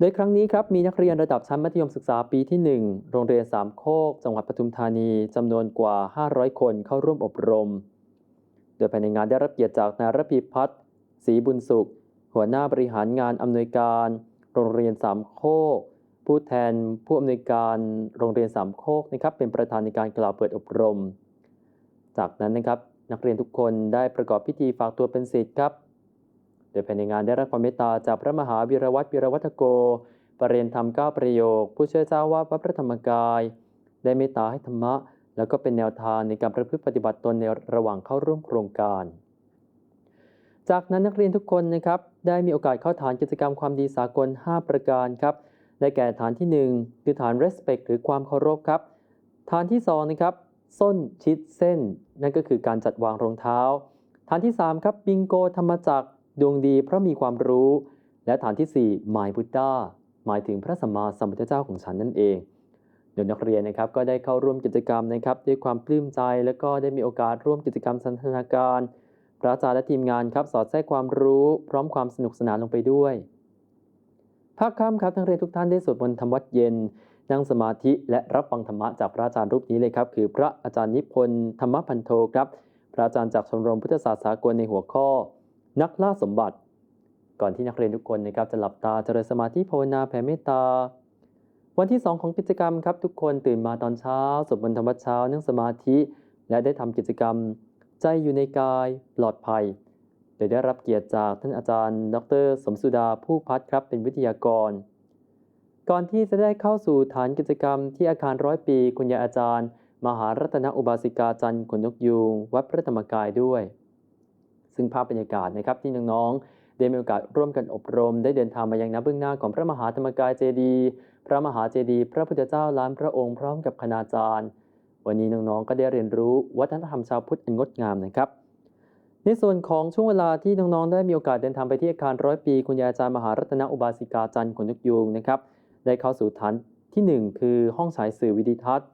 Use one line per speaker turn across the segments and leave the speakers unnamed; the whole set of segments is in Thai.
โดยครั้งนี้ครับมีนักเรียนระดับชั้นมัธยมศึกษาปีที่ 1 โรงเรียนสามโคก จังหวัดปทุมธานีจำนวนกว่า 500 คนเข้าร่วมอบรม โดยภายในงานได้รับเกียรติจากนายรพีพัฒน์ศรีบุญสุข หัวหน้าบริหารงานอำนวยการ โรงเรียนสามโคก ผู้แทนผู้อำนวยการโรงเรียนสามโคกนะครับเป็นประธานในการกล่าวเปิดอบรม จากนั้นนะครับนักเรียนทุกคนได้ประกอบพิธีฝากตัวเป็นศิษย์ครับ ดยภายในงานได้รับความเมตตาจากพระมหาวีรวัตรวีรวัฒโก ปรเรียนธรรมเก้าประโยค ผู้ช่วยเจ้าวาดวัดพระธรรมกาย ได้เมตตาให้ธรรมะ แล้วก็เป็นแนวทางในการประพฤติปฏิบัติตนในระหว่างเข้าร่วมโครงการ จากนั้นนักเรียนทุกคนนะครับได้มีโอกาสเข้าฐานกิจกรรมความดีสากล 5 ประการครับได้แก่ฐานที่ 1 คือฐาน respect หรือความเคารพครับ ฐานที่2นะครับส้นชิดเส้น นั่นก็คือการจัดวางรองเท้า ฐานที่3ครับบิงโกธรรมจักร ดวงดีเพราะมีความรู้ และฐานที่4หมายพุทธาหมายถึงพระสัมมาสัมพุทธเจ้าของฉันนั่นเองโดยนักเรียนนะครับก็ได้เข้าร่วมกิจกรรมนะครับด้วยความปลื้มใจ และก็ได้มีโอกาสร่วมกิจกรรมสันทนาการ พระอาจารย์และทีมงานครับสอดแทรกความรู้ พร้อมความสนุกสนานลงไปด้วยภาคค่ำครับนักเรียนทุกท่านได้สวดมนต์ทำวัดเย็น นั่งสมาธิและรับฟังธรรมะจากพระอาจารย์รูปนี้เลยครับคือพระอาจารย์นิพนธ์ธรรมพันโทครับพระอาจารย์จากชมรมพุทธศาสตร์สากลในหัวข้อ นักล่าสมบัติ ก่อนที่นักเรียนทุกคนนะครับจะหลับตาเจริญสมาธิภาวนาแผ่เมตตา วันที่ 2 ของกิจกรรมครับทุกคนตื่นมาตอนเช้าสวดมนต์ธรรมวัดเช้านั่งสมาธิ และได้ทำกิจกรรม ใจอยู่ในกายปลอดภัย โดยได้รับเกียรติจากท่านอาจารย์ ดร สมสุดาผู้พัฒครับเป็นวิทยากร ก่อนที่จะได้เข้าสู่ฐานกิจกรรมที่อาคารร้อยปีคุณยายอาจารย์ มหารัตนอุบาสิกาจันทร์ขนนกยูงวัดพระธรรมกายด้วย ซึ่งภาพบรรยากาศนะครับที่น้องๆได้มีโอกาสร่วมกันอบรม ได้เดินทางมายังน้ำเบื้องหน้าของพระมหาธรรมกายเจดีย์พระมหาเจดีย์พระพุทธเจ้าล้านพระองค์พร้อมกับคณาจารย์ วันนี้น้องๆก็ได้เรียนรู้วัฒนธรรมชาวพุทธอันงดงามนะครับในส่วนของช่วงเวลาที่น้องๆได้มีโอกาสเดินทางไปที่อาคารร้อยปี คุณยายอาจารย์มหารัตนอุบาสิกาจันทร์ขนนกยูงนะครับได้เข้าสู่ฐานที่ 1 คือห้องฉายสื่อวิดิทัศน์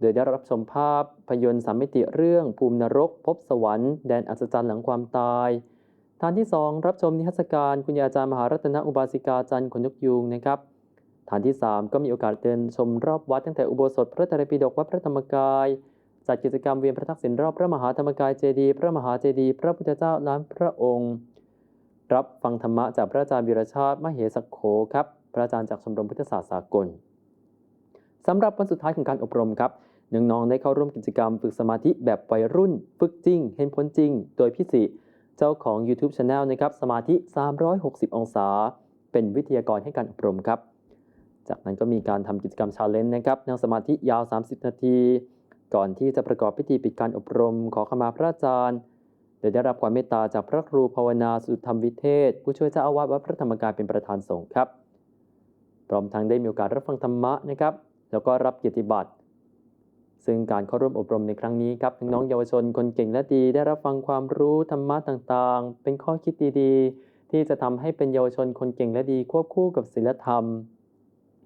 โดยได้รับชมภาพพยนตร์สามมิติเรื่องภูมินรก พบสวรรค์แดนอัศจรรย์หลังความตายฐานที่ 2 รับชมนิทรรศการคุณยาอาจารย์มหารัตนอุบาสิกาจันทร์ขนนกยูงนะครับฐานที่ 3 ก็มีโอกาสเดินชมรอบวัดตั้งแต่อุโบสถพระตรปิฎกวัดพระธรรมกาย จัดกิจกรรมเวียนพระทักษิณรอบพระมหาธรรมกายเจดีย์พระมหาเจดีย์พระพุทธเจ้าล้านพระองค์ รับฟังธรรมะจากพระอาจารย์วีรชาติมเหสกโขครับ พระอาจารย์จากชมรมพุทธศาสตร์สากล สำหรับวันสุดท้ายของการอบรมครับน้องๆได้เข้าร่วมกิจกรรมฝึกสมาธิแบบวัยรุ่น ฝึกจริง เห็นผลจริง โดยพี่สิเจ้าของ YouTube Channel นะครับสมาธิ 360 องศา เป็นวิทยากรให้การอบรมครับ จากนั้นก็มีการทำกิจกรรมชาเลนจ์นะครับนั่งสมาธิยาว 30 นาที ก่อนที่จะประกอบพิธีปิดการอบรม ขอขมาพระอาจารย์โดยได้รับความเมตตาจากพระครูภาวนาสุธรรมวิเทศ ผู้ช่วยเจ้าอาวาสวัดพระธรรมกายเป็นประธานสงฆ์ครับพร้อมทั้งได้มีโอกาสรับฟังธรรมะนะครับ แล้วก็รับเกียรติบัตร ซึ่งการเข้าร่วมอบรมในครั้งนี้ครับน้องเยาวชนคนเก่งและดี ได้รับฟังความรู้ธรรมะต่างๆ เป็นข้อคิดดีๆ ที่จะทำให้เป็นเยาวชนคนเก่งและดีควบคู่กับศีลธรรม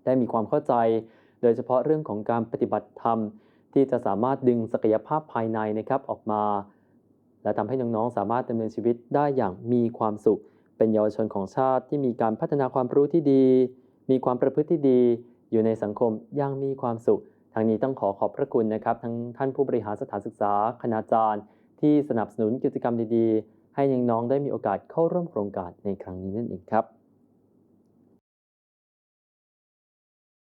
ได้มีความเข้าใจ โดยเฉพาะเรื่องของการปฏิบัติธรรม ที่จะสามารถดึงศักยภาพภายในนะครับออกมา และทำให้น้องๆสามารถดำเนินชีวิตได้อย่างมีความสุข เป็นเยาวชนของชาติที่มีการพัฒนาความรู้ที่ดี มีความประพฤติที่ดี อยู่ในสังคมอย่างมีความสุข ทางนี้ต้องขอขอบพระคุณนะครับ ทั้งท่านผู้บริหารสถานศึกษา คณาจารย์ ที่สนับสนุนกิจกรรมดีๆ ให้น้องๆได้มีโอกาสเข้าร่วมโครงการในครั้งนี้นั่นเองครับ